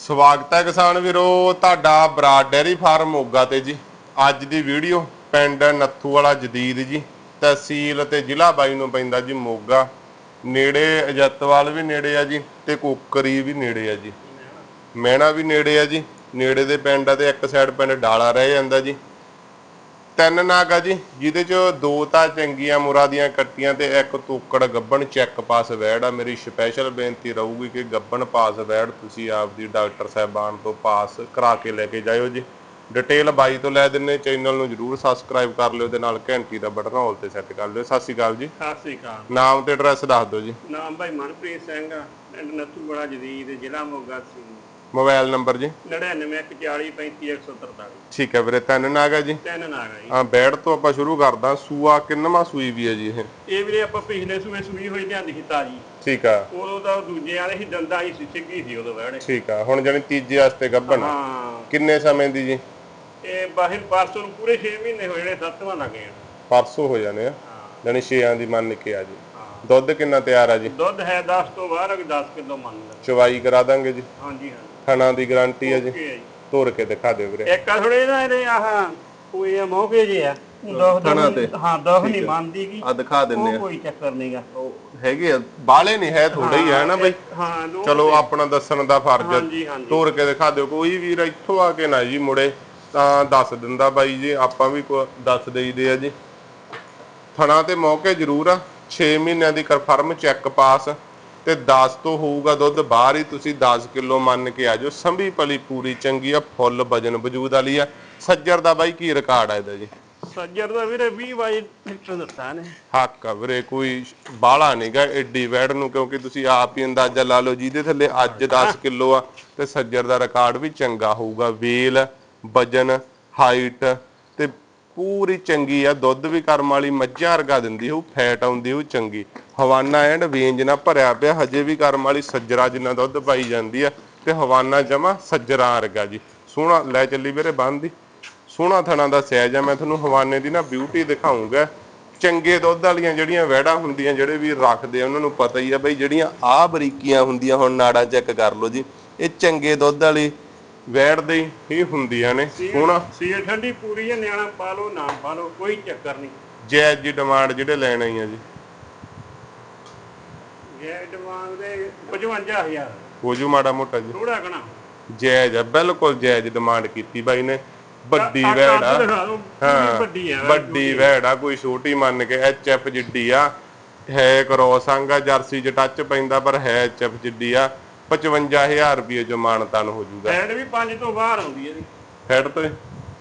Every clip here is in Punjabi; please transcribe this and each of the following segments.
ਸਵਾਗਤ ਹੈ ਕਿਸਾਨ ਵੀਰੋ, ਤੁਹਾਡਾ ਬਰਾਡ ਡੈਰੀ ਫਾਰਮ ਮੋਗਾ ਤੇ ਜੀ। ਅੱਜ ਦੀ ਵੀਡੀਓ ਪਿੰਡ ਨੱਥੂ ਵਾਲਾ ਜਦੀਦ ਜੀ, ਤਹਿਸੀਲ ਤੇ ਜ਼ਿਲ੍ਹਾ ਬਾਈ ਨੂੰ ਪੈਂਦਾ ਜੀ ਮੋਗਾ। ਨੇੜੇ ਅਜਤਵਾਲ ਵੀ ਨੇੜੇ ਆ ਜੀ ਤੇ ਕੋਕਰੀ ਵੀ ਨੇੜੇ ਆ ਜੀ। ਮਹਿਣਾ ਵੀ ਨੇੜੇ ਆ ਜੀ। ਨੇੜੇ ਦੇ ਪਿੰਡ ਆ ਤੇ ਇੱਕ ਸਾਈਡ ਪਿੰਡ ਡਾਲਾ ਰਹਿ ਜਾਂਦਾ ਜੀ। ਤਿੰਨ ਨਾਗ ਆ ਜੀ ਜਿਹਦੇ ਚ ਦੋ ਤਾਂ ਚੰਗੀਆਂ ਮੁਰਾ ਦੀਆਂ ਕੱਟੀਆਂ ਤੇ ਇੱਕ ਤੋਕੜ ਗੱਬਣ ਚੈੱਕ ਪਾਸ ਵੈੜ ਆ। ਮੇਰੀ ਸਪੈਸ਼ਲ ਬੇਨਤੀ ਰਹੂਗੀ ਕਿ ਗੱਬਣ ਪਾਸ ਵੈੜ ਤੁਸੀਂ ਆਪਦੀ ਡਾਕਟਰ ਸਾਹਿਬਾਨ ਤੋਂ ਪਾਸ ਕਰਾ ਕੇ ਲੈ ਕੇ ਜਾਇਓ ਜੀ। ਡਿਟੇਲ ਬਾਈ ਤੋਂ ਲੈ ਦਿੰਨੇ ਚੈਨਲ ਨੂੰ ਜਰੂਰ ਸਬਸਕ੍ਰਾਈਬ ਕਰ ਲਿਓ ਤੇ ਨਾਲ ਘੰਟੀ ਦਾ ਬਟਨ ਹਾਲ ਤੇ ਸੈੱਟ ਕਰ ਲਿਓ। ਸਤਿ ਸ਼੍ਰੀ ਅਕਾਲ ਜੀ। ਸਤਿ ਸ੍ਰੀ ਅਕਾਲ। ਨਾਮ ਤੇ ਐਡਰੈਸ ਦੱਸ ਦਿਓ ਜੀ। ਨਾਮ ਭਾਈ ਮਨਪ੍ਰੀਤ ਸਿੰਘ ਪਿੰਡ ਨੱਥੂ ਬੜਾ ਜਦੀਦ ਜ਼ਿਲ੍ਹਾ ਮੋਗਾ ਸੀ ਮੋਬਾਈਲ ਨੰਬਰ ਜੀ? 9914035143 ਠੀਕ ਹੈ ਵੀਰੇ ਤਿੰਨ ਨਾਗ ਜੀ? ਤਿੰਨ ਨਾਗ ਜੀ। ਆ ਬੈੜ ਤੋਂ ਆਪਾਂ ਸ਼ੁਰੂ ਕਰਦਾ ਸੂਆ ਕਿੰਨਵਾਂ ਸੂਈ ਵੀ ਹੈ ਜੀ ਇਹ? ਇਹ ਵੀਰੇ ਆਪਾਂ ਪਿਛਲੇ ਸੂਏ ਸੂਈ ਹੋਈ ਲਿਆਂਦੀ ਸੀ ਤਾਜੀ। ਠੀਕ ਆ। ਉਦੋਂ ਤਾਂ ਦੂਜੇ ਵਾਲੇ ਸੀ ਦੰਦਾਂ ਹੀ ਸੀ ਸਿੱਗੀ ਸੀ ਉਦੋਂ ਵੜੇ ਠੀਕ ਆ ਹੁਣ ਜਾਨੀ ਤੀਜੇ ਵਾਸਤੇ ਗੱਬਣ ਆ। ਹਾਂ। ਕਿੰਨੇ ਸਮੇਂ ਦੀ ਜੀ? ਇਹ ਬਾਹਿਰ ਪਰਸੋਂ ਨੂੰ ਪੂਰੇ 6 ਮਹੀਨੇ ਹੋਏ ਜਿਹੜੇ ਸੱਤਵਾਂ ਲੱਗੇ ਆ ਪਰਸੋਂ ਹੋ ਜਾਣੇ ਆ। ਹਾਂ। ਜਾਨੀ ਛੇਆਂ ਦੀ ਮੰਨ ਕੇ ਆ ਜੀ। ਹਾਂ। ਦੁੱਧ ਕਿੰਨਾ ਤਿਆਰ ਆ ਜੀ? ਦੁੱਧ ਹੈ 10 ਤੋਂ ਬਾਹਰ ਅਗ 10 ਕਿਲੋ ਮੰਨ ਲਓ। ਚਵਾਈ ਕਰਾ ਦਾਂਗੇ ਜੀ। ਹਾਂਜੀ ਹਾਂ ਥਣਾ ਦੀ ਗਾਰੰਟੀ ਆ ਜੀ। ਓਕੇ ਆ ਜੀ। ਤੋੜ ਕੇ ਦਿਖਾ ਦਿਓ ਵੀਰੇ। ਇੱਕ ਥੋੜੇ ਨਾ ਇਹਦੇ ਆਹ ਕੋਈ ਆ ਮੌਕੇ ਜੇ ਆ। ਦੁੱਖ ਥਣਾ ਤੇ। ਹਾਂ ਦੁੱਖ ਨਹੀਂ ਮੰਨਦੀ ਗੀ। ਆ ਦਿਖਾ ਦਿੰਨੇ ਉਹ ਆ। ਕੋਈ ਚੱਕਰ ਨਹੀਂਗਾ ਹੈਗੇ ਆ। ਬਾਲੇ ਨਹੀਂ ਹੈ ਥੋੜੇ ਹੀ ਹੈ ਨਾ ਬਈ? ਹਾਂ ਚਲੋ ਆਪਣਾ ਦੱਸਣ ਦਾ ਫਰਜ਼ ਆ। ਹਾਂਜੀ ਹਾਂਜੀ। ਤੋੜ ਕੇ ਦਿਖਾ ਦਿਓ। ਕੋਈ ਵੀਰ ਇੱਥੋਂ ਆ ਕੇ ਨਾ ਜੀ ਮੁੜੇ ਤਾਂ ਦੱਸ ਦਿੰਦਾ ਬਾਈ ਜੀ। ਆਪਾਂ ਵੀ ਕੋ- ਦੱਸ ਦੇਈਦੇ ਆ ਜੀ। ਥਣਾ ਤੇ ਮੌਕੇ ਜ਼ਰੂਰ ਆ। 6 ਮਹੀਨਿਆਂ ਦੀ ਕਨਫਰਮ ਚੈੱਕ ਪਾਸ ਤੇ 10 ਤੋਂ ਹੋਊਗਾ ਦੁੱਧ ਬਾਹਰ ਹੀ ਤੁਸੀਂ 10 ਕਿਲੋ ਮੰਨ ਕੇ ਆ ਜਾਓ। ਸੰਭੀ ਪਲੀ ਪੂਰੀ ਚੰਗੀ ਆ ਫੁੱਲ ਵਜਨ ਵਜੂਦ ਵਾਲੀ ਆ। ਸੱਜਰ ਦਾ ਬਾਈ ਕੀ ਰਿਕਾਰਡ ਆ ਇਹਦਾ ਜੀ? ਸੱਜਰ ਦਾ ਵੀਰੇ 20 ਬਾਈ ਲੀਟਰ ਦਿੱਤਾ ਨੇ ਹੱਕ ਆ ਵੀਰੇ ਕੋਈ ਬਾਲਾ ਨਹੀਂਗਾ ਏਡੀ ਵੈੜ ਨੂੰ ਕਿਉਂਕਿ ਤੁਸੀਂ ਆਪ ਹੀ ਅੰਦਾਜ਼ਾ ਲਾ ਲਓ ਜਿਹਦੇ ਥੱਲੇ ਅੱਜ 10 ਕਿਲੋ ਆ। ਤੇ ਸੱਜਰ ਦਾ ਰਿਕਾਰਡ ਵੀ ਚੰਗਾ ਹੋਊਗਾ। ਵੇਲ ਵਜਨ ਹਾਈਟ ਪੂਰੀ ਚੰਗੀ ਆ, ਦੁੱਧ ਵੀ ਕਰਮ ਵਾਲੀ, ਮੱਝਾਂ ਵਰਗਾ ਦਿੰਦੀ ਹੋਊ, ਫੈਟ ਆਉਂਦੀ ਹੋਊ ਚੰਗੀ। ਹਵਾਨਾ ਐਂਡ ਵੇਂਜ ਨਾਲ ਭਰਿਆ ਪਿਆ, ਹਜੇ ਵੀ ਕਰਮ ਵਾਲੀ ਸੱਜਰਾ ਜਿੰਨਾ ਦੁੱਧ ਪਾਈ ਜਾਂਦੀ ਆ, ਤੇ ਹਵਾਨਾ ਜਮਾ ਸੱਜਰਾ ਵਰਗਾ ਜੀ। ਸੋਹਣਾ, ਲੈ ਚੱਲੀ ਵੀਰੇ ਬੰਦੀ ਸੋਹਣਾ ਥਣਾ ਦਾ ਸਹਿਜ ਆ, ਮੈਂ ਤੁਹਾਨੂੰ ਹਵਾਨੇ ਦੀ ਨਾ ਬਿਊਟੀ ਦਿਖਾਉਂਗਾ ਚੰਗੇ ਦੁੱਧ ਵਾਲੀਆਂ ਜਿਹੜੀਆਂ ਵੈੜਾਂ ਹੁੰਦੀਆਂ, ਜਿਹੜੇ ਵੀ ਰੱਖਦੇ ਆ, ਉਹਨਾਂ ਨੂੰ ਪਤਾ ਹੀ ਆ ਬਈ ਜਿਹੜੀਆਂ ਆਹ ਬਰੀਕੀਆਂ ਹੁੰਦੀਆਂ, ਹੁਣ ਨਾੜਾ ਚੈੱਕ ਕਰ ਲਓ ਜੀ। ਇਹ ਚੰਗੇ ਦੁੱਧ ਵਾਲੀ ਵੈੜ ਦੇ ਹੀ ਹੁੰਦੀਆਂ ਨੇ ਸੋਹਣਾ ਸੀਲ ਠੰਡੀ ਪੂਰੀ ਹੈ ਨਿਆਣਾ ਪਾ ਲਓ ਨਾ ਪਾ ਲਓ ਕੋਈ ਚੱਕਰ ਨਹੀਂ। ਜਾਇਜ਼ ਜੀ ਡਿਮਾਂਡ ਜਿਹੜੇ ਲੈਣ ਆਈਆਂ ਜੀ। ਇਹ ਡਿਮਾਂਡ ਦੇ 55000 ਹੋ ਜੂ ਮਾੜਾ ਮੋਟਾ ਜੀ। ਥੋੜਾ ਕਣਾ ਜਾਇਜ਼ ਆ ਬਿਲਕੁਲ ਜਾਇਜ਼ ਡਿਮਾਂਡ ਕੀਤੀ ਬਾਈ ਨੇ। ਵੱਡੀ ਵੈੜ ਆ। ਹਾਂ ਵੱਡੀ ਹੈ ਵੈੜ ਆ ਕੋਈ ਛੋਟੀ ਮੰਨ ਕੇ ਐਚ ਐਫ ਜਿੱਡੀ ਆ। ਹੈ ਕਰੋਸ ਅੰਗਾ ਜਰਸੀ ਚ ਟੱਚ ਪੈਂਦਾ ਪਰ ਹੈ ਐਚ ਐਫ ਜਿੱਡੀ ਆ। 55000 ਰੁਪਏ ਜੋ ਮਾਨਤਾਨ ਹੋ ਜੂਗਾ। ਫੈਟ ਵੀ 5 ਤੋਂ ਬਾਹਰ ਆਉਂਦੀ ਹੈ ਜੀ। ਫੈਟ ਤੇ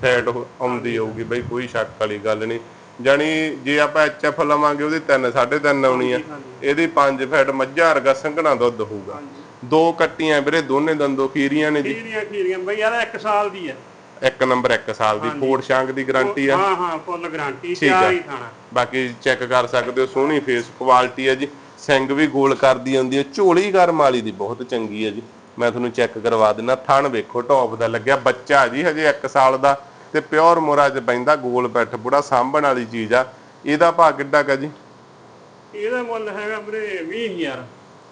ਫੈਟ ਆਉਂਦੀ ਹੋਊਗੀ ਬਈ ਕੋਈ ਸ਼ੱਕ ਵਾਲੀ ਗੱਲ ਨਹੀਂ। ਜਾਨੀ ਜੇ ਆਪਾਂ ਐਚ ਐਫ ਲਵਾਂਗੇ ਉਹਦੀ 3 3.5 ਆਉਣੀ ਆ। ਇਹਦੀ 5 ਫੈਟ ਮੱਝਾਂ ਵਰਗਾ ਸੰਘਣਾ ਦੁੱਧ ਹੋਊਗਾ। ਦੋ ਕੱਟੀਆਂ ਵੀਰੇ ਦੋਨੇ ਦੰਦੋ ਖੀਰੀਆਂ ਨੇ ਜੀ। ਖੀਰੀਆਂ ਖੀਰੀਆਂ। ਬਈ ਯਾਰ 1 ਸਾਲ ਦੀ ਹੈ ਇੱਕ ਨੰਬਰ 1 ਸਾਲ ਦੀ। ਫੋੜ ਸ਼ਾਂਕ ਦੀ ਗਾਰੰਟੀ ਆ। ਹਾਂ ਹਾਂ ਫੁੱਲ ਗਾਰੰਟੀ। ਆ। ਚਾਰ ਹੀ ਖਾਣਾ ਬਾਕੀ ਚੈੱਕ ਕਰ ਸਕਦੇ ਹੋ ਸੋਹਣੀ ਫੇਸ ਕੁਆਲਿਟੀ ਹੈ ਜੀ। ਸਿੰਗ ਵੀ ਗੋਲ ਕਰਦੀ ਹੁੰਦੀ ਹੈ ਝੋਲੀ ਗਰਮ ਵਾਲੀ ਦੀ ਬਹੁਤ ਚੰਗੀ ਹੈ ਜੀ। ਮੈਂ ਤੁਹਾਨੂੰ ਚੈੱਕ ਕਰਵਾ ਦਿੰਦਾ। ਥਣ ਵੇਖੋ ਟੌਪ ਦਾ ਲੱਗਿਆ ਬੱਚਾ ਜੀ ਹਜੇ 1 ਸਾਲ ਦਾ। ਤੇ ਪਿਓਰ ਮੋਰਾ ਚ ਪੈਂਦਾ ਗੋਲ ਪੈਠ ਬੁੜਾ ਸਾਂਭਣ ਵਾਲੀ ਚੀਜ਼ ਆ। ਇਹਦਾ ਭਾਅ ਕਿੱਡਾ ਕਾ ਜੀ? ਇਹਦਾ ਮੁੱਲ ਹੈਗਾ ਵੀਰੇ 20000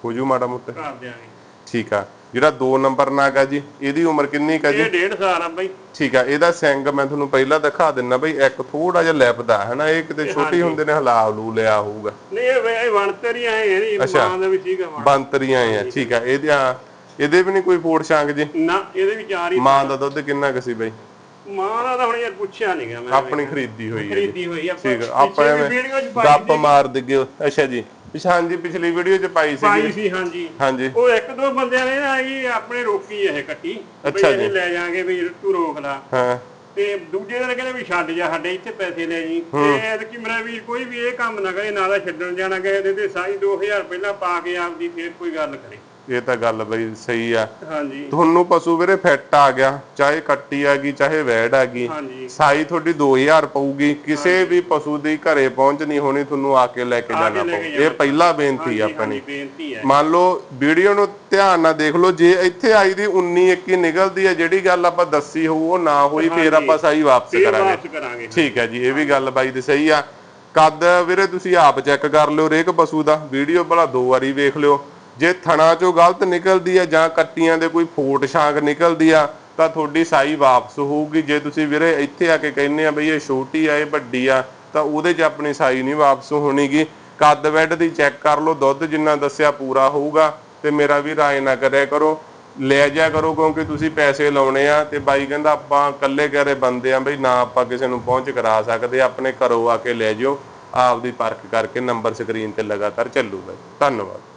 ਹੋ ਜੂ ਮਾੜਾ ਮੋਟਾ। ਕਰ ਦਿਆਂਗੇ ਠੀਕ ਆ। ਜਿਹੜਾ 2 ਨੰਬਰ ਨਾਗ ਆ ਜੀ ਇਹਦੀ ਉਮਰ ਕਿੰਨੀ ਕਾ ਜੀ? ਇਹ ਡੇਢ ਸਾਲ ਆ ਬਈ। ਠੀਕ ਆ ਇਹਦਾ ਸਿੰਗ ਮੈਂ ਤੁਹਾਨੂੰ ਪਹਿਲਾਂ ਦਿਖਾ ਦਿੰਨਾ ਬਈ ਇੱਕ ਥੋੜਾ ਜਿਹਾ ਲਿਪਦਾ ਹੈ ਨਾ ਇਹ ਕਿਤੇ ਛੋਟੀ ਹੁੰਦੇ ਨੇ ਹਲਾ ਹਲੂ ਲਿਆ ਹੋਊਗਾ। ਨਹੀਂ ਇਹ ਇਹ ਵਣਤਰੀ ਆਏ ਇਹਦੀ ਅੱਛਾ। ਮਾਂ ਦੇ ਵੀ ਠੀਕ ਆ। ਬੰਤਰੀਆਂ ਆ ਠੀਕ ਆ ਇਹਦੀਆਂ ਇਹਦੇ ਵੀ ਨਹੀਂ ਕੋਈ ਫੋੜ ਸ਼ਾਂਕ ਜੀ? ਨਾ ਇਹਦੇ ਵੀ ਚਾਰ ਹੀ ਮਾਂ ਦਾ ਦੁੱਧ ਕਿੰਨਾ ਕੁ ਸੀ ਬਈ? ਮਾਂ ਦਾ ਤਾਂ ਹੁਣ ਯਾਰ ਪੁੱਛਿਆ ਨਹੀਂ ਗਿਆ ਮੈਂ। ਆਪਣੀ ਖਰੀਦੀ ਹੋਈ ਹੈ ਖਰੀਦੀ ਹੋਈ ਆ ਠੀਕ ਆ ਆਪਾਂ ਐਵੇਂ ਵੀਡੀਓ ਚ ਪਾਈ ਗੱਪ ਮਾਰ ਦਿਗੇ ਅੱਛਾ ਜੀ। ਪਿਛਾਂ ਜੀ ਪਿਛਲੀ ਵੀਡੀਓ ਚ ਪਾਈ ਪਾਈ ਸੀ ਸੀ ਹਾਂਜੀ। ਹਾਂਜੀ। ਉਹ ਇੱਕ ਦੋ ਬੰਦਿਆਂ ਨੇ ਨਾ ਇਹ ਆਪਣੇ ਰੋਕੀ ਇਹ ਕੱਟੀ ਵੀ ਅੱਛਾ ਜੀ। ਲੈ ਜਾਾਂਗੇ ਵੀ ਤੂੰ ਰੋਕ ਲਾ। ਹਾਂ। ਤੇ ਦੂਜੇ ਦਿਨ ਕਹਿੰਦੇ ਵੀ ਛੱਡ ਜਾ ਸਾਡੇ ਇੱਥੇ ਪੈਸੇ ਲੈ ਜੀ। ਤੇ ਐਤਕੀ ਮੇਰਾ ਵੀਰ ਕੋਈ ਵੀ ਇਹ ਕੰਮ ਨਾ ਕਰੇ ਨਾ ਛੱਡਣ ਜਾਣਾ ਤੇ ਤੇ ਸਾਈ 2000 ਪਹਿਲਾਂ ਪਾ ਕੇ ਆਪਦੀ ਫੇਰ ਕੋਈ ਗੱਲ ਕਰੇ। ਇਹ ਤਾਂ ਗੱਲ ਬਈ ਸਹੀ ਆ। ਹਾਂਜੀ। ਤੁਹਾਨੂੰ ਪਸ਼ੂ ਵੀਰੇ ਫਿੱਟ ਆ ਗਿਆ ਚਾਹੇ ਕੱਟੀ ਆ ਗਈ ਚਾਹੇ ਵੈੜ ਆ ਗਈ। ਹਾਂਜੀ। ਸਾਈ ਤੁਹਾਡੀ 2000 ਪਊਗੀ। ਕਿਸੇ ਵੀ ਪਸ਼ੂ ਦੀ ਘਰੇ ਪਹੁੰਚ ਨਹੀਂ ਹੋਣੀ ਤੁਹਾਨੂੰ ਆ ਕੇ ਲੈ ਕੇ ਆ ਜਾਣਾ ਕੇ ਲੈ ਪਊ। ਕੇ ਇਹ ਜਾਣਾ ਪਹਿਲਾ ਬੇਨਤੀ ਹਾਂਜੀ, ਆ ਆਪਣੀ। ਹਾਂਜੀ, ਬੇਨਤੀ ਹੈ। ਮੰਨ ਲਓ ਵੀਡੀਓ ਨੂੰ ਧਿਆਨ ਨਾਲ ਦੇਖ ਲਓ ਜੇ ਇੱਥੇ ਆਈ ਦੀ 19 21 ਨਿਕਲਦੀ ਹੈ ਜਿਹੜੀ ਗੱਲ ਆਪਾਂ ਦੱਸੀ ਹੋਊ ਉਹ ਨਾ ਹੋਈ ਫੇਰ ਆਪਾਂ ਸਹੀ ਵਾਪਸ ਫੇਰ ਕਰਾਂਗੇ। ਵਾਪਸ ਕਰਾਂਗੇ। ਠੀਕ ਹੈ ਜੀ ਇਹ ਵੀ ਗੱਲ ਬਾਈ ਦੀ ਸਹੀ ਆ। ਕੱਦ ਵੀਰੇ ਤੁਸੀਂ ਆਪ ਚੈੱਕ ਕਰ ਲਿਓ ਰੇਕ ਪਸ਼ੂ ਦਾ। ਵੀਡੀਓ ਭਲਾ ਦੋ ਵਾਰੀ ਵੇਖ ਲਿਓ। ਜੇ ਥਣਾ ਚੋਂ ਗਲਤ ਨਿਕਲਦੀ ਆ ਜਾਂ ਕੱਟੀਆਂ ਦੇ ਕੋਈ ਫੋਟ ਛਾਂਗ ਨਿਕਲਦੀ ਆ, ਤਾਂ ਤੁਹਾਡੀ ਸਾਈ ਵਾਪਸ ਹੋਊਗੀ। ਜੇ ਤੁਸੀਂ ਵੀਰੇ ਇੱਥੇ ਆ ਕੇ ਕਹਿੰਦੇ ਆ ਬਈ ਇਹ ਛੋਟੀ ਆ, ਇਹ ਵੱਡੀ ਆ, ਤਾਂ ਉਹਦੇ 'ਚ ਆਪਣੀ ਸਾਈ ਨਹੀਂ ਵਾਪਸ ਹੋਣੀਗੀ। ਕੱਦ ਬੈੱਡ ਦੀ ਚੈੱਕ ਕਰ ਲਓ, ਦੁੱਧ ਜਿੰਨਾ ਦੱਸਿਆ ਪੂਰਾ ਹੋਊਗਾ ਤੇ ਮੇਰਾ ਵੀ ਰਾਏ ਨਾ ਕਰਿਆ ਕਰੋ। ਲੈ ਜਾ ਕਰੋ ਕਿਉਂਕਿ ਤੁਸੀਂ ਪੈਸੇ ਲਾਉਣੇ ਆ ਤੇ ਬਾਈ ਕਹਿੰਦਾ ਆਪਾਂ ਇਕੱਲੇ ਘਰੇ ਬੰਦੇ ਆ, ਬਈ ਨਾ ਆਪਾਂ ਕਿਸੇ ਨੂੰ ਪਹੁੰਚ ਕਰਾ ਸਕਦੇ, ਆਪਣੇ ਘਰੋਂ ਆ ਕੇ ਲੈ ਜਿਓ। ਆਪਦੀ ਪਰਖ ਕਰਕੇ ਨੰਬਰ ਸਕਰੀਨ ਤੇ ਲਗਾਤਾਰ ਚੱਲੂਗਾ ਧੰਨਵਾਦ।